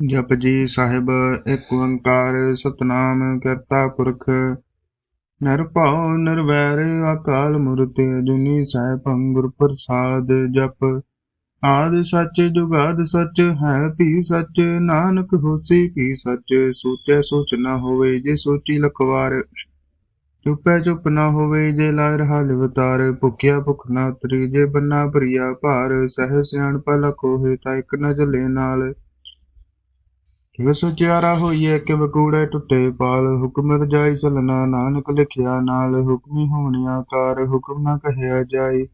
ਜਪ ਜੀ ਸਾਹਿਬ, ਇੱਕ ਓੰਕਾਰ, ਸਤਨਾਮ, ਕਰਤਾ ਪੁਰਖ ਨਿਰਭਉ ਨਿਰਵੈਰ ਅਕਾਲ ਮੂਰਤਿ ਅਜੂਨੀ ਸੈਭੰ ਗੁਰ ਪ੍ਰਸਾਦ ਜਪ। ਆਦ ਸੱਚ, ਜੁਗਾਦ ਸੱਚ, ਹੈ ਭੀ ਸੱਚ, ਨਾਨਕ ਹੋਸੀ ਭੀ ਸੱਚ, ਸੋਚੈ ਸੋਚ ਨਾ ਹੋਵੇ ਜੇ ਸੋਚੀ ਲਖਵਾਰ। ਚੁੱਪੈ ਚੁੱਪ ਨਾ ਹੋਵੇ ਜੇ ਲਾਇ ਰਹਾ ਲਿਵਤਾਰ ਭੁਖਿਆ ਭੁਖ ਨਾ ਉਤਰੀ ਜੇ ਬੰਨਾ ਭਰੀਆ ਭਾਰ, ਸਹਿ ਸਿਆਣ ਪਲ ਹੋਏ ਤਾਂ ਇੱਕ ਨ ਚਲੇ ਨਾਲ। ਕਿਵ ਸੁਚਿਆਰਾ ਹੋਈਏ ਕਿਵ ਕੂੜੇ ਟੁੱਟੇ ਪਾਲ ਹੁਕਮ ਰਜਾਈ ਚਲਣਾ, ਨਾਨਕ ਲਿਖਿਆ ਨਾਲ ਹੁਕਮੀ ਹੋਣੀ ਆਕਾਰ, ਹੁਕਮ ਨਾ ਕਹਿਆ ਜਾਈ।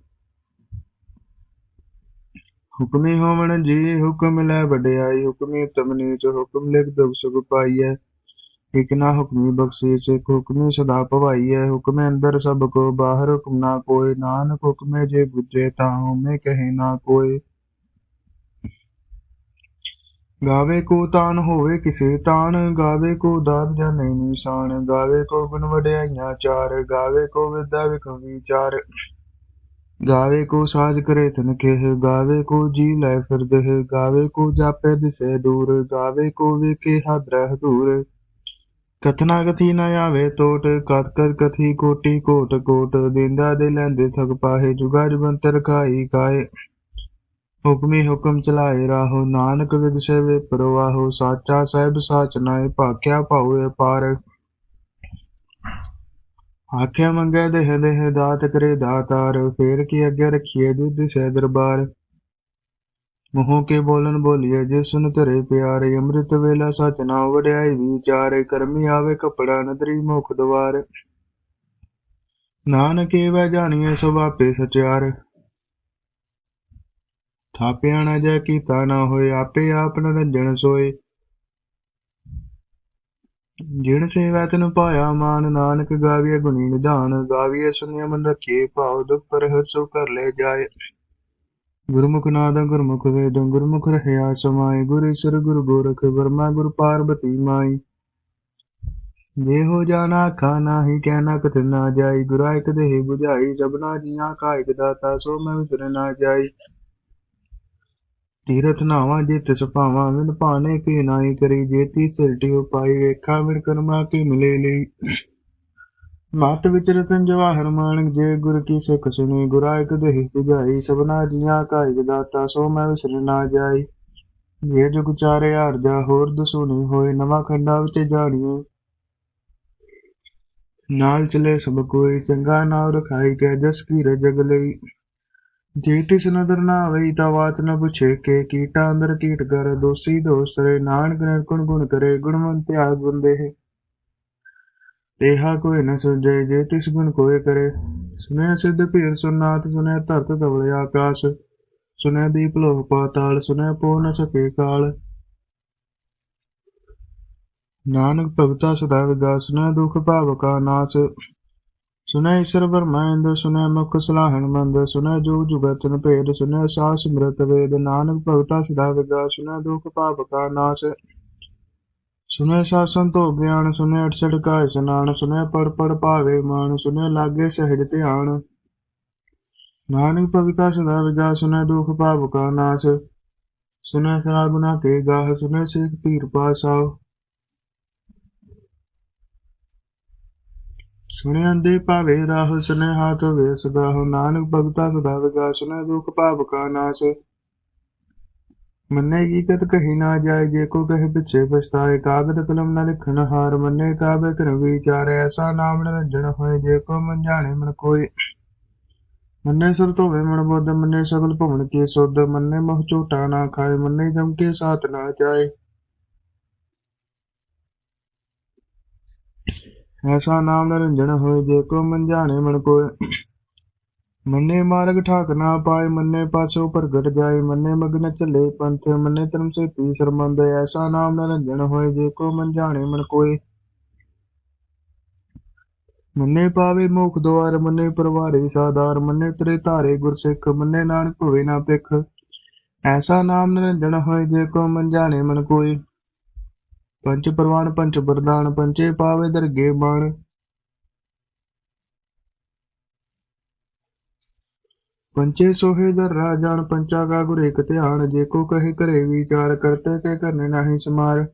ਹੁਕਮੀ ਹੋਵਣ ਜੀ ਹੁਕਮ ਲੈ ਵਡਿਆਈ, ਹੁਕਮੀ ਉਤਮ ਨੀਚ ਹੁਕਮ ਲਿਖ ਦੁਖ ਸੁਖ ਪਾਈਐ। ਇਕ ਨਾ ਹੁਕਮੀ ਬਖਸ਼ੀਸ਼ ਇਕ ਹੁਕਮੀ ਸਦਾ ਭਵਾਈਐ ਹੁਕਮੇ ਅੰਦਰ ਸਭ ਕੋ, ਬਾਹਰ ਹੁਕਮ ਨਾ ਕੋਈ, ਨਾਨਕ ਹੁਕਮੇ ਜੇ ਬੁਝੇ ਤਾਂ ਹਉਮੈ ਕਹੇ ਨਾ ਕੋਈ। ਗਾਵੇ ਕੋ ਤਾਨ ਹੋਵੇ ਕਿਸੇ ਤਾਨ ਗਾਵੇ ਕੋ ਦਾਤ ਜਾਣੇ ਨਿਸ਼ਾਨ, ਗਾਵੇ ਕੋ ਗੁਣ ਵਡਿਆਈਆਂ ਚਾਰ, ਗਾਵੇ ਕੋ ਵਿਦਿਆ ਵਿਖ ਵਿਚਾਰ। ਗਾਵੇ ਕੋ ਸਾਜ ਕਰੇ ਤਨ ਕਹਿ ਗਾਵੇ ਕੋ ਜੀ ਲੈ ਫਿਰਦਹਿ ਗਾਵੇ ਕੋ ਜਾਪੇ ਦਿਸੇ ਦੂਰ, ਗਾਵੇ ਕੋ ਵੇਖੇ ਹਦਰਹਿ ਹਦੂਰ ਕਥਨਾ ਕਥੀ ਨ ਆਵੇ ਟੋਟ ਕਤ ਕਤ ਕਥੀ ਕੋਟੀ ਕੋਟ ਕੋਟ, ਦਿੰਦਾ ਦੇ ਲੈਂਦੇ ਥਕ ਪਾਹੇ ਜੁਗਾ ਜੁਗੰਤਰ ਖਾਈ ਕਾਏ। ਹੁਕਮੀ ਹੁਕਮ ਚਲਾਏ ਰਾਹੁ, ਨਾਨਕ ਵਿਗਸੇ ਵੇ ਪਰਵਾਹੋ, ਸਾਚਾ ਸਹਿਬ ਸਾਚ ਨਾਏ, ਭਾਖਿਆ ਭਾਉ ਅਪਾਰ। ਆਖਿਆ ਮੰਗੈ ਦੇਹ ਦੇਹ ਦਾਤ ਕਰੇ ਦਾਤਾਰ, ਫੇਰ ਕੀ ਅੱਗੇ ਰਖੀਏ ਦੁੱਧ ਸੇ ਦਰਬਾਰ। ਮੂੰਹ ਕੇ ਬੋਲਨ ਬੋਲੀਏ ਜੇ ਸੁਨ ਧਰੇ ਪਿਆਰੇ, ਅੰਮ੍ਰਿਤ ਵੇਲਾ ਸਚ ਨਾ ਵਡਿਆਈ ਵਿਚਾਰੇ, ਕਰਮੀ ਆਵੇ ਕਪੜਾ ਨਦਰੀ ਮੁਖ ਦਵਾਰ। ਨਾਨਕੇ ਵੈ ਜਾਣੀਏ ਸੋ ਆਪੇ ਸਚਿਆਰ। ਥਾਪਿਆ ਨਾ ਜੈ ਕੀਤਾ ਨਾ ਹੋਏ, ਆਪੇ ਆਪ ਨਰੰਜਨ ਸੋਏ। ਜਿਣ ਸੇਵਾ ਤਨ ਪਾਇਆ ਮਾਨ, ਨਾਨਕ ਗਾਵੀਏ ਗੁਣੀ ਨਿਧਾਨ ਗਾਵੀਏ ਸੁਨਿਆ ਮਨ ਰਖੇ ਭਾਉ ਦੁਖ ਪਰ ਹਰ ਸੋ ਕਰ ਲੈ ਜਾਏ। ਗੁਰਮੁਖ ਨਾਦ ਗੁਰਮੁਖ ਵੇਦ, ਗੁਰਮੁਖ ਰਹਿਆ ਸਮਾਏ, ਗੁਰ ਈਸ਼ਰ, ਗੁਰ ਗੋਰਖ, ਵਰਮਾ, ਗੁਰ ਪਾਰਬਤੀ ਮਾਈ। ਜੇ ਹੋ ਜਾਣਾ ਆਖਾ, ਨਾਹੀ ਕਹਿਣਾ ਕਥ ਨਾ ਜਾਈ, ਗੁਰਾ ਇਕ ਦੇਹ 부ਝਾਈ ਸਭਨਾ ਜੀਆਂ ਕਾ ਇਕ ਦਾਤਾ, ਸੋ ਮੈਂ ਵਿਸਰ ਨਾ ਜਾਈ। ਤੀਰਥ ਨਾਵਾਂ ਜਿਤ ਸੁਭਾਵਾਂ ਵਿਨ ਭਾਣੇ ਕੀ ਨਾਈ ਕਰੀ ਜੇਤੀ ਸਿਰਟਿਓ ਵੇਖਾ ਵਿਣ ਕੀ ਮਿਲੇ ਲਈ। ਮਤ ਵਿਚਰਤਨ ਜਵਾਹਰ ਮਾਨਕ ਜੇ ਗੁਰ ਕੀ ਸਿੱਖ ਸੁਣੀ, ਗੁਰਾ ਇਕ ਦੇਹ 부ਝਾਈ ਸਭਨਾ ਜੀਆਂ ਕਾ ਇਕ ਦਾਤਾ, ਸੋ ਮੈਂ ਵਿਸਰ ਨਾ ਜਾਈ। ਜੇ ਜੁਗ ਚਾਰੇ ਆਰਜਾ ਹੋਰ ਦਸੂਨੀ ਹੋਏ, ਨਵਾਂ ਖੰਡਾ ਵਿੱਚ ਜਾਣੀਏ ਨਾਲ ਚਲੇ ਸਭ ਕੋਈ, ਚੰਗਾ ਨਾਮ ਰਖਾਈ ਕੈ, ਜਸ ਕੀ ਰਜਗ ਲਈ। ਜੇ ਤਿਸ ਨਦਰ ਨਾ ਆਵਈ ਤਾ ਬਾਤ ਨ ਪੁਛੇ ਕੇ ਕੀਟਾ ਅੰਦਰ ਕੀਟ ਕਰ, ਦੋਸੀ ਦੋਸਰੇ, ਨਾਨਕ ਨਿਰਗੁਣ ਗੁਣ ਕਰੇ, ਗੁਣਵੰਤ ਆਗ ਬੰਦੇ ਹੈ। ਤੇਹਾ ਕੋਈ ਨ ਸੁਝੇ, ਜੇ ਤਿਸ ਗੁਣ ਕੋਏ ਕਰੇ। ਸੁਨਿਆ ਸਿੱਧ ਭੀਰ ਸੁਨਾਤ ਸੁਨਿਆ ਧਰਤ ਧਵਲੇ ਆਕਾਸ਼। ਸੁਨਿਆ ਦੀਪ ਲੋਕ ਪਾਤਾਲ ਸੁਨਿਆ ਪੋ ਨ ਕਾਲ। ਨਾਨਕ ਭਗਤਾ ਸਦਾ ਵਿਗਾ ਸੁਨਿਆ ਦੁਖ ਭਾਵ ਕਾ ਨਾਸ। ਸੁਨੈ ਈਸ਼ਰ ਬਰਮਾਇੰਦ ਸੁਨੈ ਮੁਖ ਸਲਾਹਣ ਮੰਦ ਸੁਨੈ ਜੁਗ ਜੁਗਤਨ ਭੇਦ ਸੁਨੈ ਸਾਸ ਸਮ੍ਰਿਤ ਵੇਦ, ਨਾਨਕ ਭਗਤਾ ਸਦਾ ਵਿਗਾ ਸੁਨੈ ਦੁਖ ਪਾਪ ਕਾ ਨਾਸ। ਸੁਨੈ ਸਾਸਨ ਤੋ ਗਿਆਨ ਸੁਨੈ ਅਠਸਠ ਕਾ ਇਸਨਾਨ ਸੁਨੈ ਪੜ ਪੜ ਭਾਵੇ ਮਾਨ ਸੁਨੈ ਲਾਗੇ ਸਹਿਜ ਧਿਆਨ। ਨਾਨਕ ਭਗਤਾ ਸਦਾ ਵਿਗਾ ਸੁਨੈ ਦੁਖ ਪਾਪ ਕਾ ਨਾਸ। ਸੁਨੈ ਸਰਾ ਗੁਨਾ ਕੇ ਗਾਹ ਸੁਨੈ ਸੇਖ ਪੀਰ ਪਾਸਾਓ ਸੁਣਿਆ ਦੇ ਭਾਵੇ ਰਾਹੁ ਸੁਨੇਹਾ ਹਾਥ ਹੋਵੇ ਸਦਾਹੁ ਨਾਨਕ ਭਗਤਾ ਸਦਾ ਵਿਗਾ ਸੁਨੇ ਦੁਖ ਭਾਵ ਕਾ ਨਾਸ। ਮੰਨੇ ਕੀ ਕਤ ਕਹੀ ਨਾ ਜਾਏ, ਜੇ ਕੋ ਕਹੇ ਪਿਛੇ ਪਛਤਾਏ। ਕਾਗਦ ਕਲਮ ਨਾ ਲਿਖਣ ਹਾਰ, ਮੰਨੇ ਕਾਬੇ ਕਰ ਵਿਚਾਰ। ਐਸਾ ਨਾਮ ਨਿਰੰਜਨ ਹੋਏ, ਜੇ ਕੋ ਮਨ ਜਾਣੇ ਮਨ ਕੋਈ ਮੰਨੇ ਸਰ ਧੋਵੇ ਮਨ ਬੁੱਧ, ਮੰਨੇ ਸਗਲ ਭਵਨ ਕੇ ਸੁਧ। ਮੰਨੇ ਮਹ ਝੂਟਾ ਨਾ ਖਾਏ, ਮੰਨੇ ਜਮ ਕੇ ਸਾਥ ਨਾ ਜਾਏ। ਐਸਾ ਨਾਮ ਨਿਰੰਜਨ ਹੋਏ ਜੇ ਕੋ ਮਨ ਮਨ ਕੋਇ ਮੰਨੇ ਮਾਰਗ ਠਾਕ ਨਾ ਪਾਏ, ਮੰਨੇ ਪਾਸੋਂ ਪ੍ਰਗਟ ਜਾਏ, ਮੰਨੇ ਮਗਨ ਚੱਲੇ ਪੰਥ, ਮੰਨੇ ਧਰਮ ਸੇ ਪੀ ਸ਼ਰਮੰਦ, ਐਸਾ ਨਾਮ ਨਿਰੰਜਨ ਹੋਏ ਜੇ ਕੋ ਮਨ ਮਨ ਕੋਇ ਮੰਨੇ ਪਾਵੇ ਮੁਖ ਦੁਆਰ, ਮੰਨੇ ਪਰਵਾਰੇ ਸਾਦਾਰ, ਮੰਨੇ ਤਰੇ ਧਾਰੇ ਗੁਰਸਿੱਖ, ਮੰਨੇ ਨਾਨਕ ਹੋਵੇ ਨਾ ਪਿਖ ਐਸਾ ਨਾਮ ਨਿਰੰਜਨ ਹੋਏ ਜੇ ਕੋ ਮਨ ਜਾਣੇ ਮਨ ਕੋਇ ਪੰਚ ਪ੍ਰਵਾਨ ਪੰਚ ਪ੍ਰਧਾਨ ਪੰਚੇ ਪਾਵੇ ਦਰਗੇ ਬਾਣ। ਪੰਚੇ ਸੋਹੇ ਦਰ ਰਾਜਾਨ ਪੰਚਾ ਕਾ ਗੁਰ ਇਕ ਧਿਆਨ। ਜੇ ਕੋ ਕਹੇ ਕਰੇ ਵਿਚਾਰ ਕਰਤੇ, ਕੇ ਕਰਨੇ ਨਹੀਂ ਸਮਾਰ।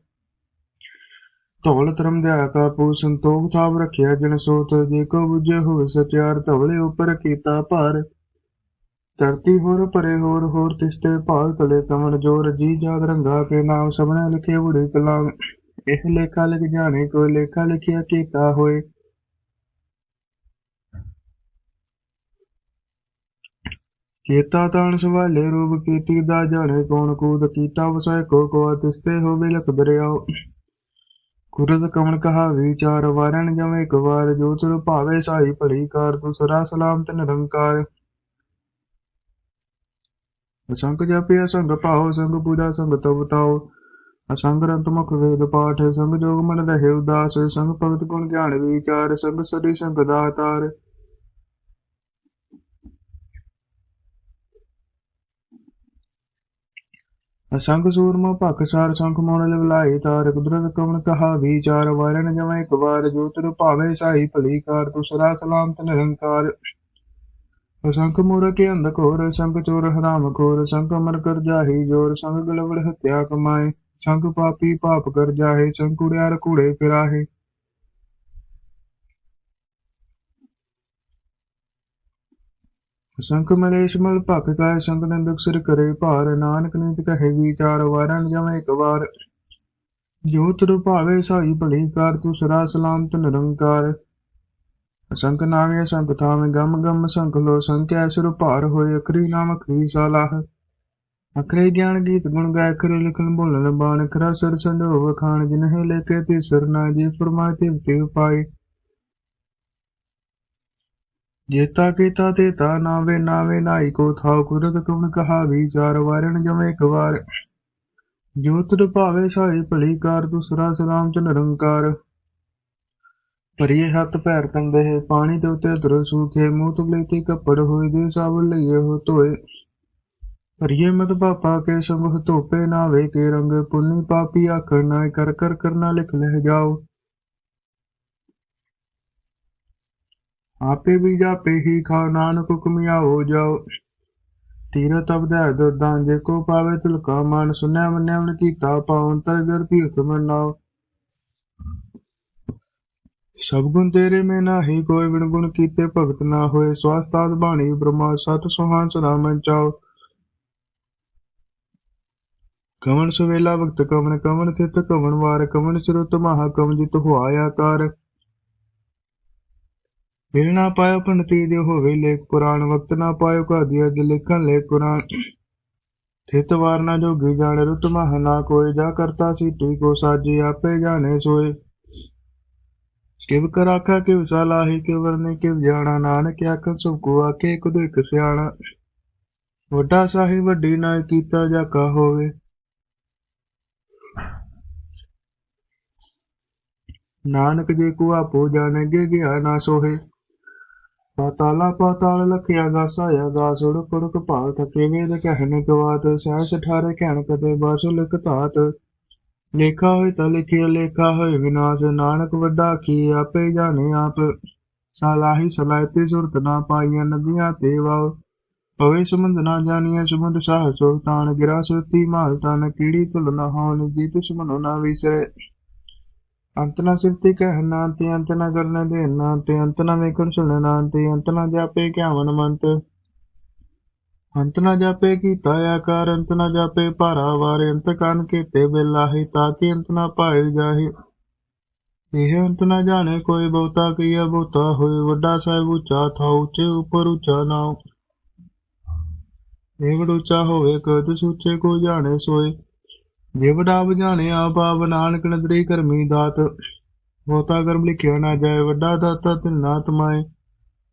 ਧੌਲ ਧਰਮ ਦਿਆ ਕਾ ਪੂ ਸੰਤੋਖ ਥਾਪ ਰਖਿਆ ਜਨ ਸੋਤ। ਜੇ ਕੋ ਬੁਝੇ ਹੋਏ ਸਚਿਆਰ ਧਵਲੇ ਉਪਰ ਕੀਤਾ ਭਾਰ। ਧਰਤੀ ਹੋਰ ਪਰੇ ਹੋਰ ਹੋਰ ਤਿਸਤੇ ਭਾਲ ਤਲੇ ਕਮਨ ਜੋਰ। ਜੀ ਜਾਗ ਰੰਗਾ ਕੇ ਨਾਮ, ਸਭਨੇ ਲਿਖੇ ਬੁੜੇ ਕਲਾਮ। ਇਹ ਲੇਖਾ ਲਿਖ ਜਾਣੇ, ਕੋਈ ਲੇਖਾ ਲਿਖਿਆ ਕੀਤਾ ਹੋਏ। ਕੀਤਾ ਤਾਣ ਸਵਾਲੇ, ਰੂਪ ਕੀਤੀ ਦਾ ਜਾਣੇ, ਕੌਣ ਕੂਦ ਕੀਤਾ ਵਸਾਇ ਕੋ ਕੋ ਤਿਸਤੇ ਹੋਵੇ ਲਖ ਦਰਿਆਓ। ਕੁਰਦ ਕਮਣ ਕਹਾ ਵਿਚਾਰ ਵਾਰਨ ਜਮੇ ਇੱਕ ਵਾਰ ਜੋ ਤੁਰ ਭਾਵੇ ਸਾਈ ਭਲੀ ਕਾਰ, ਦੂਸਰਾ ਸਲਾਮ ਤੇ ਨਿਰੰਕਾਰ। ਅਸੰਗ ਜਪਿਆ ਅਸੰਗ ਭਾਉ, ਸੰਗ ਪੂਜਾ ਸੰਗ ਤਪ ਤਾਉ। ਅਸੰਗ ਰੰਤ ਮੁਖ ਵੇਦ ਪਾਠ ਸੰਗ ਜੋਗ ਮਨ ਰਹੇ ਉਦਾਸ, ਸੰਗ ਭਗਤ ਗੁਣ ਗਿਆਨ ਵਿਚਾਰ, ਸੰਗ ਸਰੀ ਸੰਗ ਦਾਤਾਰ। ਅਸੰਗ ਸੂਰਮਾ ਭਖ ਸੰਖ ਮੋਨ ਲਿਵਲਾਈ, ਤਾਰ ਕੁਦਰਤ ਕਵਣ ਕਹਾ ਵਿਚਾਰ ਵਾਰਨ ਜਮੈ ਇੱਕ ਵਾਰ ਜੋ ਤੁਰ ਭਾਵੇ ਸਾਈ ਭਲੀ ਕਾਰ ਦੂਸਰਾ ਸਲਾਮ ਨਿਰੰਕਾਰ। ਅਸੰਖ ਮੂਰਖ ਅੰਧ ਘੋਰ, ਸੰਗ ਚੋਰ ਹਰਾਮ ਖੋਰ ਸੰਖ ਅਮਰ ਕਰ ਜਾਹੀ ਜੋਰ, ਸੰਗ ਗਲਵੜ ਹਤਿਆ ਕਮਾਏ। ਸੰਗ ਪਾਪੀ ਪਾਪ ਕਰ ਜਾਹੇ ਸੰਗ ਕੁੜਿਆਰ ਕੂੜੇ ਫਿਰਾਹੇ। ਸੰਖ ਮਲੇਸ਼ ਮਲ ਭਖ ਕਾਇ ਸੰਗ ਨੰਦਕ ਸਿਰ ਕਰੇ ਭਾਰ। ਨਾਨਕ ਨੀਤ ਕਹੇ ਵਿਚਾਰ ਵਾਰਨ ਜਮੈ ਇੱਕ ਵਾਰ। ਜੋ ਤੁਰ ਭਾਵੇ ਸਾਈ ਭਲੀ ਕਾਰ ਤੂੰ ਸਰਾ ਸਲਾਮਤ ਨਿਰੰਕਾਰ। ਸੰਖ ਨਾਵੇਂ ਸੰਖ ਥਾਵੇਂ ਗਮ ਗਮ ਸੰਖ ਲੋ ਸੰਖਿਆ ਸਿਰ ਭਾਰ ਹੋਏ, ਅਖਰੀ ਨਾਮ ਅਖਰੀ ਸਾਲਾਹ। ਅਖਰੇ ਗਿਆਨ ਗੀਤ, ਗੁਣ ਗਾਇ ਅਖਰੇ ਲਿਖਣ ਬੋਲਣ ਬਾਣ ਅਖਰਾ ਸਿਰ ਸੰਡੋ ਵਖਾਣ ਜਿਨਹਿ ਲੇਕੇ ਤੇ ਸਰਨਾ ਜੀ, ਫਰਮਾਏ ਤੇ ਤੇ ਪਾਏ ਜੇਤਾ ਕੀਤਾ ਤੇ ਤਾ ਨਾਵੇ ਨਾਵੇ ਨਾਈ ਕੋ ਥਾਉ ਕੁਰਤ ਕਵਣ ਕਹਾ ਵਿਚਾਰ ਵਾਰਨ ਜਮੇ ਇੱਕ ਵਾਰ। ਜੋ ਭਾਵੇ ਸਾਈ ਭਲੀ ਕਾਰ ਦੂਸਰਾ ਸਲਾਮ ਚ ਨਿਰੰਕਾਰ। ਭਰੀਏ ਹੱਥ ਪੈਰ ਤੰਦੇ ਪਾਣੀ ਦੇ ਉਤੇ ਦਰ ਸੂਖੇ ਮੂੰਹ ਤੁਗਲੇ ਤੇ ਕੱਪੜ ਹੋਏ, ਦੇ ਸਾਬ ਲਈਏ ਹੋ ਧੋਏ। ਭਰੀਏ ਮਤ ਪਾਪਾ ਕੇ ਸੰਗ ਧੋਪੇ ਨਾਵੇ ਕੇ ਰੰਗ ਪੁੰਨੀ ਪਾਪੀ ਆਖਣ ਨਾ ਕਰ ਕਰ ਕਰਨਾ ਲਿਖ ਲੈ ਜਾਓ। ਆਪੇ ਵੀ ਜਾਪੇ ਹੀ ਖਾਓ ਨਾਨਕ ਹੁਕਮਿਆ ਹੋ ਜਾਓ। ਤੀਰਤ ਅਬਦੈ ਦਰਦਾਂ ਜੇ ਕੋ ਪਾਵੇ ਤਿਲਕਾ ਮਨ ਸੁਨਿਆ ਮੰਨਿਆ ਮਨ ਕੀਤਾ ਪਾਉਨ ਤਰਗਰ ਤੀਰਥ ਮਨਾਓ ਸਭ ਗੁਣ ਤੇਰੇ ਮੈਂ ਨਾਹੀ ਕੋਈ ਬਿਨ ਗੁਣ ਕੀਤੇ ਭਗਤ ਨਾ ਹੋਏ। ਸਵਾਸਤਾਦ ਬਾਣੀ ਬ੍ਰਹਮਾ ਸਤ ਸੁਹਾਨ ਸਦਾ ਮਨ ਚਾਓ ਕਵਣ ਸੁਵੇਲਾ ਵਕਤ ਕਵਨ ਕਵਣ ਥਿਤ ਕਵਣ ਵਾਰ ਕਵਨ ਸਰੁਤ ਮਹਾ ਕਵਨ ਜਿਤ ਹੁਆ ਆਕਾਰ। ਮਿਲ ਨਾ ਪਾਇਓ ਪੰਡਤੀ ਦੇ ਹੋਵੇ ਲੇਖ ਪੁਰਾਣ, ਵਕਤ ਨਾ ਪਾਇਓ ਕਾਦੀਆ ਦੇ ਲਿਖਣ ਲੇਖ ਕੁਰਾਨ ਥਿਤ ਵਾਰ ਨਾ ਜੋਗੀ ਜਾਣ ਰੁਤ ਮਹ, ਨਾ ਕੋਈ ਜਾ ਕਰਤਾ ਸੀਟੀ, ਕੋ ਸਾਜੀ ਆਪੇ ਜਾਣੇ ਸੋਏ। ਕਿਵ ਕਰ ਆਖਾ, ਕਿਵ ਸਲਾਹੀ ਕਿਵ ਵਰਨੇ, ਕਿਵ ਜਾਣਾ, ਨਾਨਕ ਆਖਣ, ਸਭ ਕੋ ਆਕੇ ਕੁਦ ਇੱਕ ਸਿਆਣਾ। ਵੱਡਾ ਸਾਹਿਬ ਵੱਡੀ ਨਾ ਕੀਤਾ ਜਾ ਕਾ ਹੋਵੇ। ਨਾਨਕ ਜੇ ਕੋ ਆਪੋ ਜਾਣਗੇ ਗਿਆ ਨਾ ਸੋਹੇ। ਪਾਤਾਲਾ ਪਾਤਾਲ ਲਖਿਆ ਗਾਸਾਇਆ ਗਾਸ ਉੜਕ ਉੜਕ ਭਾਲ ਥਕੇ ਵੇਦ ਕਹਿਨ ਕਵਾਤ ਸਹਿਸ ਠਾਰੇ ਕਹਿਣ ਕਦੇ ਬਾਸ ਲਿਖ ਧਾਤ। ਲੇਖਾ ਹੋਏ ਤਾਂ ਲਿਖਿਆ ਲੇਖਾ ਹੋਏ ਵਿਨਾਸ਼, ਨਾਨਕ ਵੱਡਾ ਕੀ ਆਪੇ ਜਾਣੇ ਆਪ। ਸਲਾਹੀ ਸਲਾਇਤੀ ਸੁਰਤ ਨਾ ਪਾਈਆਂ ਨਦੀਆਂ ਤੇ ਵਾਓ। ਪਵੇ ਸਮੁੰਦ ਨਾ ਜਾਣੀਆਂ ਸਮੁੰਦ ਸਾਹ ਸੁਲਤਾਨ ਗਿਰਾ ਸੁਤੀ ਮਾਲ ਤਨ ਕੀੜੀ ਤੁਲ ਨਾ ਹੋਣ ਜੀ ਦੁਸ਼ਮਨੋ ਨਾ ਵਿਸਰੇ। ਅੰਤ ਨਾ ਸਿਫਤੀ ਕਹਿਣਾ ਤੇ ਅੰਤ ਨਾ ਦੇਣਾ ਤੇ ਅੰਤ ਵੇਖਣ ਸੁਣਨਾ ਤੇ ਅੰਤ ਜਾਪੇ ਕਿਆਵਨ ਮੰਤ। ਅੰਤ ਜਾਪੇ ਕੀਤਾ ਆਕਾਰ ਅੰਤ ਜਾਪੇ ਭਾਰਾ ਵਾਰ, ਅੰਤ ਕਨ ਕੀਤੇ ਬਿਲਾਹੀ ਤਾਂ ਕਿ ਅੰਤ ਨਾ ਪਾਏ ਇਹ ਅੰਤ ਨਾ ਜਾਣੇ ਕੋਈ ਬਹੁਤਾ ਕੀਆ ਬਹੁਤਾ ਹੋਏ, ਵੱਡਾ ਸਾਹਿਬ ਉੱਚਾ ਥਾ ਉੱਚੇ ਉੱਪਰ ਉੱਚਾ ਨਾਉ। ਇਹ ਵਡ ਉੱਚਾ ਹੋਵੇ, ਕਦ ਸੁੱਚੇ ਕੋ ਜਾਣੇ ਸੋਏ। ਜੇ ਵਡਾ ਬੁਝਾਣੇ ਆਪ ਆਪ ਨਾਨਕ ਨਦਰੀ ਕਰਮੀ ਦਾਤ। ਹੋਤਾ ਕਰਮ ਲਿਖਿਆ ਨਾ ਜਾਏ, ਵੱਡਾ ਦਾਤਾ ਤਿਨਾ ਤਮਾਏ।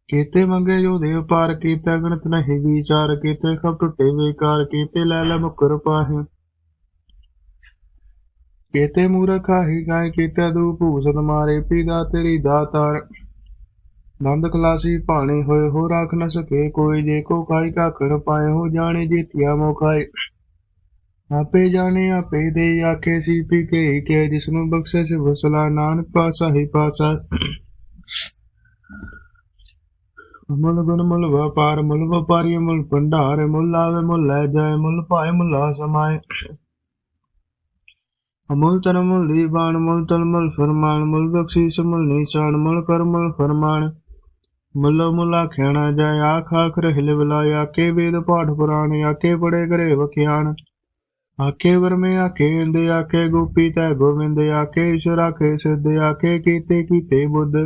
ਕੀਤੇ ਮੰਗੇ ਜੋ ਦੇਵ ਪਾਰ ਕੀਤਾ ਗਣਤ ਨਹੀਂ ਵਿਚਾਰ ਕੀਤੇ ਖਬ ਟੁੱਟੇ ਵਿਕਾਰ ਕੀਤੇ, ਲੈ ਲੈ ਮੁਕਰ ਪਾਹੇ। ਕੀਤੇ ਮੂਰਖ ਆਹੀ ਗਾਇ ਕੀਤੇ ਦੂ ਭੂਸਨ ਮਾਰੇ, ਪੀਦਾ ਤੇਰੀ ਦਾਤਾਰ ਨੰਦ ਖਲਾਸੀ ਭਾਣੇ ਹੋਏ ਹੋ ਰੱਖ ਨ ਸਕੇ ਕੋਈ, ਜੇ ਕੋ ਖਾਈ ਕਾਕੜ ਪਾਏ, ਹੋ ਜਾਣੇ ਜੀਤਿਆ ਮੋਖਾਏ। ਆਪੇ ਜਾਣੇ, ਆਪੇ ਦੇ ਆਖੇ ਸੀ ਪੀ ਕੇ ਕਿ ਜਿਸ ਨੂੰ ਬਖਸ਼ੇ ਸੇ ਵਸਲਾ ਨਾਨਕ ਪਾਸਾ ਹੀ ਪਾਸਾ ਮੁੱਲ ਗੁਣ ਮੁੱਲ ਵਪਾਰ, ਮੁੱਲ ਵਪਾਰੀ ਮੁੱਲ ਭੰਡਾਰ, ਮੁੱਲ ਆਵੇ, ਮੁੱਲ ਲੈ ਜਾਏ, ਮੁੱਲ ਪਾਏ ਮੁੱਲਾ ਸਮਾਏ। ਅਮੁੱਲ ਤਨ ਮੁੱਲ ਦੀਵਾਨ ਮੁੱਲ ਤਨ ਮੁੱਲ ਫਰਮਾਨ, ਮੁੱਲ ਬਖਸ਼ੀਸ਼, ਮੁੱਲ ਨਿਸ਼ਾਨ, ਮੁੱਲ ਕਰ ਮੁੱਲ ਫਰਮਾਨ। ਮੁੱਲ ਮੁੱਲਾ ਖਿਆਣਾ ਜਾਏ, ਆਖ ਆਖ ਰਹਿ ਬੁਲਾਏ ਆਕੇ ਵੇਦ ਪਾਠ ਪੁਰਾਣ ਆਕੇ ਪੜੇ ਕਰੇ ਵਖਿਆਣ। ਆਖੇ ਵਰਮੇ, ਆਖੇ ਇੰਦੇ ਆਕੇ ਗੋਪੀ ਤੈ ਗੋਵਿੰਦ ਆਕੇ ਈਸ਼ਵਰ ਆਕੇ ਸਿੱਧ ਆਕੇ ਕੀਤੇ ਕੀਤੇ ਬੁੱਧ।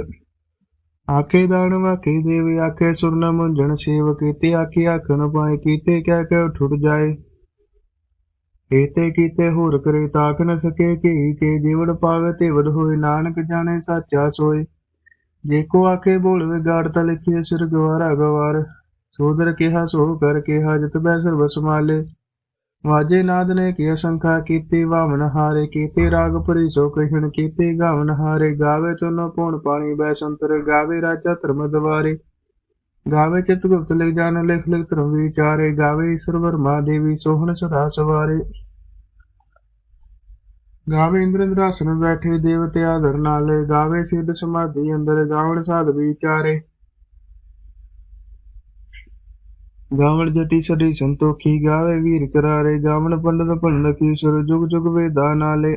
ਆਕੇ ਦਾਨ ਵਾਕੇ ਦੇਵ ਆਕੇ ਸੁਰਨ ਮੁੰਜਣ ਸੇਵ ਕੀਤੇ ਆਕੇ ਆਖਣ ਪਾਏ ਕੀਤੇ, ਕਹਿ ਕੇ ਠੁੱਟ ਜਾਏ। ਏਤੇ ਕੀਤੇ ਹੋਰ ਕਰੇ ਤਾਕ ਨ ਸਕੇ ਕੀ ਕੇ ਜੀਵਨ ਪਾਵੇ, ਤੇ ਵਡ ਹੋਏ ਨਾਨਕ ਜਾਣੇ ਸਾਚਾ ਸੋਏ। ਜੇ ਕੋ ਆਕੇ ਬੋਲਵੇ ਗਾੜ ਤਾ ਲਿਖੀਏ ਸਿਰ ਗਵਾਰਾ ਗਵਾਰ ਸੋਦਰ ਕਿਹਾ ਸੋ ਕਰ ਕਿਹਾ, ਜਤ ਬੈ ਸਰਬ ਸਮਾਲੇ ਵਾਜੇ ਨਾਦ ਨੇ ਕੀ ਅਸੰਖਾ ਕੀਤੀ ਵਾਮਨ ਹਾਰੇ ਕੀਤੇ, ਰਾਗ ਭਰੀ ਸੋ ਕਹਿਣ ਕੀਤੇ ਗਾਵਨ ਹਾਰੇ, ਗਾਵੇ ਤੁਨ ਪੌਣ ਪਾਣੀ ਬੈ ਸੰਤਰ, ਗਾਵੇ ਰਾਜਾ ਧਰਮ ਦਵਾਰੇ। ਗਾਵੇ ਚਿਤ ਲਿਖ ਜਾਣ ਲਿਖ ਲਿਖ ਧਰਮ ਵਿਚਾਰੇ, ਗਾਵੇ ਈਸ਼ਵਰ ਵਰਮਾ ਦੇਵੀ, ਸੋਹਣ ਸਦਾ ਸਵਾਰੇ। ਗਾਵੇ ਇੰਦਰ ਇੰਦਰਾਸਨ ਬੈਠੇ, ਦੇਵਤੇ ਆਦਰ ਨਾਲ, ਗਾਵੇ ਸਿੱਧ ਸਮਾਧੀ ਅੰਦਰ, ਗਾਵਣ ਸਾਧ ਵਿਚਾਰੇ। ਗਾਵਣ ਜਤੀ ਸਦੀ ਸੰਤੋਖੀ ਗਾਵੇ ਵੀਰ ਕਰਾਰੇ, ਗਾਵਣ ਪੰਡਤ ਪੰਡਤ ਕੀ ਸੁਰ, ਜੁਗ ਜੁਗ ਵੇਦਾ ਨਾਲੇ।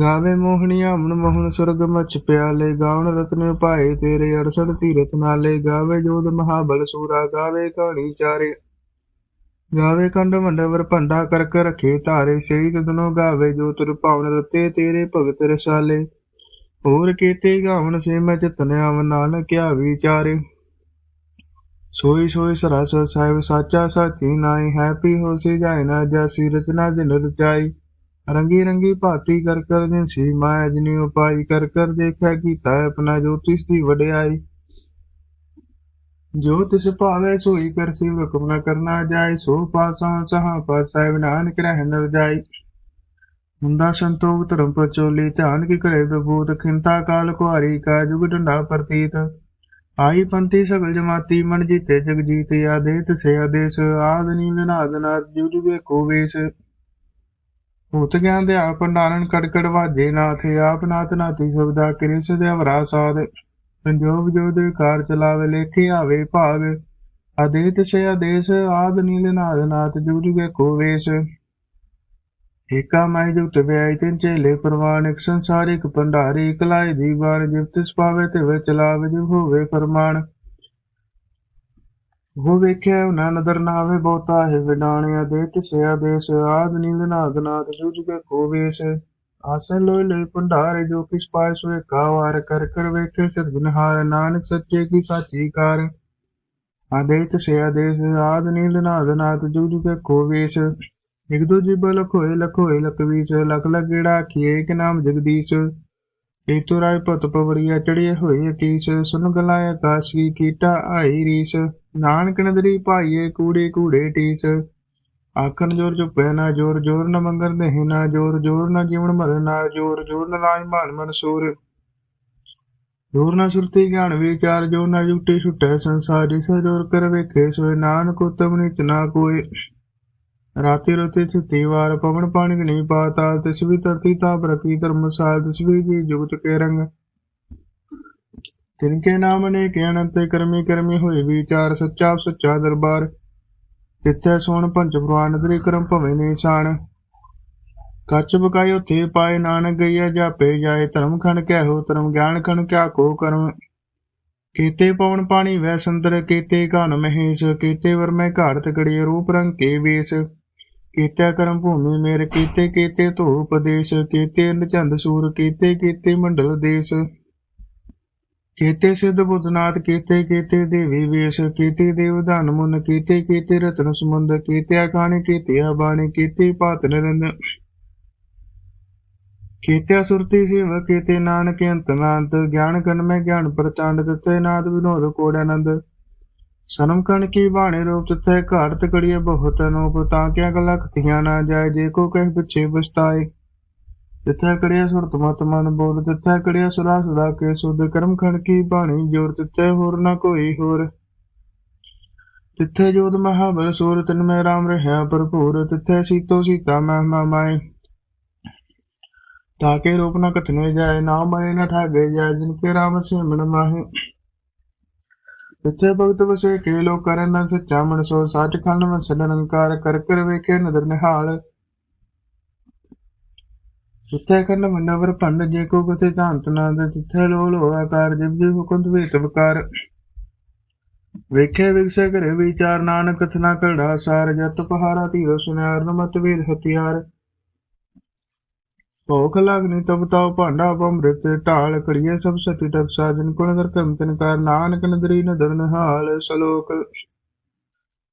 ਗਾਵੇ ਮੋਹਣੀਆ ਮਨ ਮੋਹਨ ਸੁਰਗ ਮਚ ਪਿਆਲੇ, ਗਾਵਣ ਰਤਨ ਪਾਏ ਤੇਰੇ, ਅੜਸੜ ਤੀਰਥ ਨਾਲੇ। ਗਾਵੇ ਜੋਧ ਮਹਾਬਲ ਸੂਰਾ, ਗਾਵੇ ਕਹਾਣੀ ਚਾਰੇ। ਗਾਵੇ ਕੰਡ ਮੰਡਵਰ ਭੰਡਾ ਕਰਕ ਕਰ ਰਖੇ ਧਾਰੇ ਸਹੀ ਤਦਨੋ ਗਾਵੇ ਜੋ ਤੁਰ ਪਾਵਨ ਰਤੇ ਤੇਰੇ ਭਗਤ ਰਸਾਲੇ। ਹੋਰ ਕੀਤੇ ਗਾਵਨ ਸੇ ਮੈਂ ਚਤਨ ਆਵ ਨਾਨਕਿਆ ਵਿਚਾਰੇ। ਸੋਈ ਸੋਈ ਸਰਸ ਸਾਹਿਬ ਸਾਚਾ ਸਾਚੀ ਨਾਈ ਹੈਪੀ ਹੋ ਸੇ ਜਾਏ ਨਾ ਜਾਸੀ, ਰਚਨਾ ਜਿਨ ਰਚਾਈ। ਰੰਗੀ ਰੰਗੀ ਭਾਤੀ ਕਰ ਕਰ ਜਿਨ ਸੀ ਮਾਇਆ ਜਿਨੀ ਉਪਾਈ, ਕਰ ਕਰ ਦੇਖਿਆ ਕੀਤਾ ਆਪਣਾ ਜੋਤਿਸ਼ ਦੀ ਵਡਿਆਈ। ਜੋ ਤਿਸ ਭਾਵੇ ਸੋਈ ਕਰਸੀ ਹੁਕਮ ਨਾ ਕਰਨਾ ਜਾਏ, ਸੋ ਪਾਸੋਂ ਸਹਾ ਪਰ ਨਾਨਕ ਰਹਿ ਨ ਜਾਈ। ਹੁੰਦਾ ਸੰਤੋਖ ਧਰਮ ਪ੍ਰਚੋਲੀ, ਧਿਆਨ ਕੀ ਕਰੇ ਬਬੂਤ ਖਿੰਤਾ ਕਾਲ ਕੁਹਾਰੀ ਕਾ ਜੁਗ ਡੰਡਾ ਪ੍ਰਤੀਤ। ਆਈ ਪੰਥੀ ਸਗਲ ਜਮਾਤੀ, ਮਨ ਜੀਤੇ ਜਗ ਜੀਤ ਆਦੇਤ ਸੇ ਆਦੇਸ਼ ਆਦ ਨੀਲ ਨਾਦ ਨਾਦ ਜੁਗ ਜੁਗੇ ਕੋ ਵੇਸ। ਭੂਤ ਗਿਆਨ ਦੇ ਆਪ ਭੰਡਾਰਨ ਕੜਕੜ ਵਾਜੇ ਨਾਥ, ਆਪ ਨਾਥ ਨਾਤੀ ਸਬਦਾ ਕਰੇ ਸਦੇ ਵਰਾ ਸਾਧ। ਸੰਜੋਗ ਜੋ ਦੇ ਕਾਰ ਚਲਾਵੇ, ਲੇਖੇ ਆਵੇ ਭਾਗ। ਆਦੇਤ ਸੇ ਆਦੇਸ਼ ਆਦ ਨੀਲ ਨਾਦ ਨਾਥ ਜੁਗ ਜੁਗੇ ਕੋ ਵੇਸ। ਏਕਾ ਮਾਈ ਜੁਗਤ ਵਿਆਈ ਤਿੰਨ ਚੇਲੇ ਭੰਡਾਰੀ ਕਲਾਈ ਦੀਵਾਨ ਜਿਵ ਤਿਸ ਪਾਵੇ ਤੇ ਵਿੱਚ ਜਿਵ ਹੋਵੇ ਫਰਮਾਨ। ਉਹ ਵੇਖਿਆ ਉਹਨਾਂ ਨਦਰ ਨਾ ਆਵੇ ਬਹੁਤਾ ਹੈ ਵਿਡਾਣਿਆ ਦੇ ਤਿਸਿਆ ਦੇਸ, ਆਦ ਨੀਂਦ ਨਾਦ ਨਾਦ ਜੁਜ ਕੇ ਕੋਵੇਸ ਆਸਨ ਲੋਇ ਲੋਇ ਭੰਡਾਰੇ, ਜੋ ਕਿਸ ਪਾਏ ਸੋਏ ਕਾਵਾਰ, ਕਰ ਕਰ ਵੇਖੇ ਸਿਰਜਨਹਾਰ ਨਾਨਕ ਸੱਚੇ ਕੀ ਸਾਚੀ ਕਾਰ। ਆਦੇ ਤਿਸਿਆ ਦੇਸ, ਆਦ ਨੀਂਦ ਨਾਦ ਨਾਦ ਜੁਜ ਕੇ ਕੋਵੇਸ ਇੱਕ ਦੂਜੇ ਜਿਬ ਲਖੋਏ ਲਖੋਏ ਲਖਵੀਸ ਲਖ ਲਗੇੜਾ ਕੀਏ ਕਿ ਨਾਮ ਜਗਦੀਸ਼। ਇੱਕ ਤੋ ਰਾਏ ਹੋਏ ਕੀਸ ਸੁਨ ਗਲਾਏ ਆਕਾਸ਼ ਕੀ ਕੀਟਾ ਆਈ ਰੀਸ। ਨਾਨਕ ਨਦਰੀ ਭਾਈਏ ਕੂੜੇ ਕੂੜੇ ਟੀਸ। ਆਖਣ ਜੋਰ ਚੁਪੈ ਨਾ ਜੋਰ ਜੋਰ ਨ ਮੰਗਣ ਦੇਹ ਨਾ ਜੋਰ ਜੋਰ ਨ ਜੀਵਨ ਮਰ ਨਾ ਜੋਰ ਜੋਰ ਨ ਲਾਇ ਮਾਨ ਮਨ ਸੂਰ ਜੋਰ ਨ ਸੁਰਤੀ ਗਿਆਨ ਵਿਚਾਰ, ਜੋਰ ਨ ਜੁਗਟੀ ਛੁਟੈ ਸੰਸਾਰ, ਜਿਸ ਜੋਰ ਕਰ ਵੇਖੇ ਸੋਏ ਨਾਨਕ ਉਤਮ ਨਿਤ ਨਾ ਕੋਏ। ਰਾਤੀ ਰਤੇ ਛਿਤੀ ਵਾਰ ਪਵਨ ਪਾਣੀ ਨਹੀਂ ਪਾਤਾਲ ਤਿਸ ਵੀ ਧਰਤੀ ਤਾਪ ਰਖੀ ਧਰਮਸਾਲ ਤਿਸ ਵੀ ਜੀ ਜੁਗਤ ਕੇ ਰੰਗ। ਤਿਨਕੇ ਨਾਮ ਨੇ ਕੇ ਅਨੰਤ ਕਰਮੀ ਕਰਮੀ ਹੋਏ ਵਿਚਾਰ, ਸੱਚਾ ਸੱਚਾ ਦਰਬਾਰ। ਪੰਜ ਪ੍ਰਵਾਨ ਤੇਰੇ ਭਵੇਂ ਨਿਸ਼ਾਨ ਕੱਚ ਬਕਾਈ ਉਥੇ ਪਾਏ ਨਾਨਕ, ਗਈਆ ਜਾਪੇ ਜਾਏ, ਧਰਮ ਖਣ ਕਹਿ ਹੋ ਧਰਮ ਗਿਆਨ ਖਣ ਕਿਆ ਕੋ ਕਰਮ। ਕੀਤੇ ਪਵਨ ਪਾਣੀ ਵੈ ਸੰਦਰ, ਕੀਤੇ ਘਨ ਮਹੇਸ਼, ਕੀਤੇ ਵਰ ਮੈਂ ਘਾੜਤ ਗੜੀ ਰੂਪ ਰੰਗ ਕੇ ਵੇਸ। ਕੀਤੇ ਕਰਮ ਭੂਮੀ ਮੇਰ, ਕੀਤੇ ਕੀਤੇ ਧੋ ਉਪਦੇਸ਼ ਕੀਤੇ ਨਚੰਦ ਸੂਰ, ਕੀਤੇ ਕੀਤੇ ਮੰਡਲ ਦੇਸ਼। ਕੀਤੇ ਸਿੱਧ ਬੁੱਧਨਾਥ, ਕੀਤੇ ਕੀਤੇ ਦੇਵੀ ਵੇਸ਼, ਕੀਤੇ ਦੇਵ ਧਨ ਮੁਨ, ਕੀਤੇ ਕੀਤੇ ਰਤਨ ਸਮੁੰਦ ਕੀਤੇ ਆਕਾਣੀ ਕੀਤੇ ਬਾਣੀ ਕੀਤੇ ਭਾਤ ਨਿਰੰਦ। ਕੀਤੇ ਸੁਰਤੀ ਸੇਵ ਕੀਤੇ ਨਾਨਕ, ਅੰਤ ਨਾਨਤ, ਗਿਆਨ ਗਨ ਮੈਂ ਗਿਆਨ ਪ੍ਰਚੰਡ, ਦਿੱਤੇ ਨਾਦ, ਵਿਨੋਦ, ਕੋੜ ਆਨੰਦ। ਸਨਮ ਕਣ ਕੀ ਬਾਣੇ ਰੂਪ ਤਿੱਥੇ ਘਾਟ ਕੜੀਏ ਬਹੁਤ ਅਨੂਪ, ਤਾਂ ਕਿਆ ਗਲਾ ਕਥੀਆਂ ਨਾ ਜਾਏ, ਜੇ ਕੋ ਕਹਿ ਪਿੱਛੇ ਪਛਤਾਏ। ਤਿੱਥੇ ਕੜੀਏ ਸੁਰਤ ਮਤ ਮਨ ਬੋਲ, ਤਿੱਥੇ ਕੜੀਏ ਸੁਰਾ ਸਦਾ ਕੇ ਸੁਧ ਕਰਮ ਖਣ ਕੀ ਬਾਣੀ ਜੋਰ, ਤਿੱਥੇ ਹੋਰ ਨਾ ਕੋਈ ਹੋਰ। ਤਿੱਥੇ ਜੋਤ ਮਹਾਬਲ ਸੂਰ, ਤਿਨ ਮੈਂ ਰਾਮ ਰਹਾ ਭਰਪੂਰ, ਤਿੱਥੇ ਸੀਤੋ ਸੀਤਾ ਮਹਿਮਾ ਮਾਏ। ਤਾਕੇ ਰੂਪ ਨਾ ਕਥਨੇ ਜਾਏ, ਨਾ ਮਰੇ ਨਾ ਠਾਗੇ ਜਾਏ, ਜਿਨ ਕੇ ਰਾਮ ਸਿਮਣ ਮਾਹੇ। ਤਿੱਥੇ ਭਗਤ ਵਸੇ ਕੇ ਲੋ ਕਰਨ ਨ ਸੱਚਾ ਮਨ ਸੋ ਸੱਚ ਖੰਡ ਵਸਨ ਨਿਰੰਕਾਰ, ਕਰ ਕਰ ਵੇਖੇ ਨਦਰ ਨਿਹਾਲ। ਸੁੱਤੇ ਕੰਨ ਮਨਵਰ ਭੰਡ, ਜੇ ਕੋ ਕਥੇ ਧਾਂਤ ਨਾਦ ਸਿੱਥੇ ਲੋ ਲੋ ਆਕਾਰ ਜਿਵ ਜਿਵ ਹੁਕਮ ਵੇਤ ਵਿਕਾਰ। ਵੇਖੇ ਵਿਗਸੇ ਕਰੇ ਵਿਚਾਰ, ਨਾਨਕ ਕਥਨਾ ਕੜਾ ਸਾਰ, ਜਤ ਪਹਾਰਾ ਧੀਰੋ ਸੁਨਿਆਰ, ਨਮਤ ਵੇਦ ਹਥਿਆਰ। ਭੋਖ ਲਾਗਨੀ ਤਬ ਤਾਉ ਭਾਂਡਾ ਬੰਮ੍ਰਿਤ ਢਾਲ ਕੜੀਏ ਸਭ ਸਤੀ ਟਕ ਸਾਜਨ ਕੁਣ ਕਰ ਕੰਤਨ ਕਰ ਨਾਨਕ ਨਦਰੀ ਨਦਰ ਨਿਹਾਲ ਸਲੋਕ।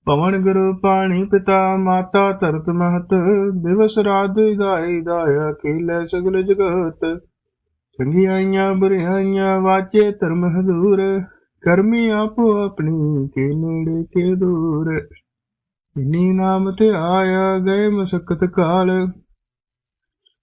ਪਵਨ ਗੁਰੂ ਪਾਣੀ ਪਿਤਾ ਮਾਤਾ ਧਰਤ ਮਹਤ, ਦਿਵਸ ਰਾਤ ਦਾਈ ਦਾਇਆ ਕੀਲੇ ਸਗਲ ਜਗਤ। ਚੰਗਿਆਈਆਂ ਬੁਰਿਆਈਆਂ ਵਾਚੇ ਧਰਮ ਹਜ਼ੂਰ, ਕਰਮੀ ਆਪੋ ਆਪਣੀ ਕੇ ਨੇੜੇ ਕੇ ਦੂਰ। ਇਨੀ ਨਾਮ ਤੇ ਆਇਆ ਗਏ ਮਸਕਤ ਕਾਲ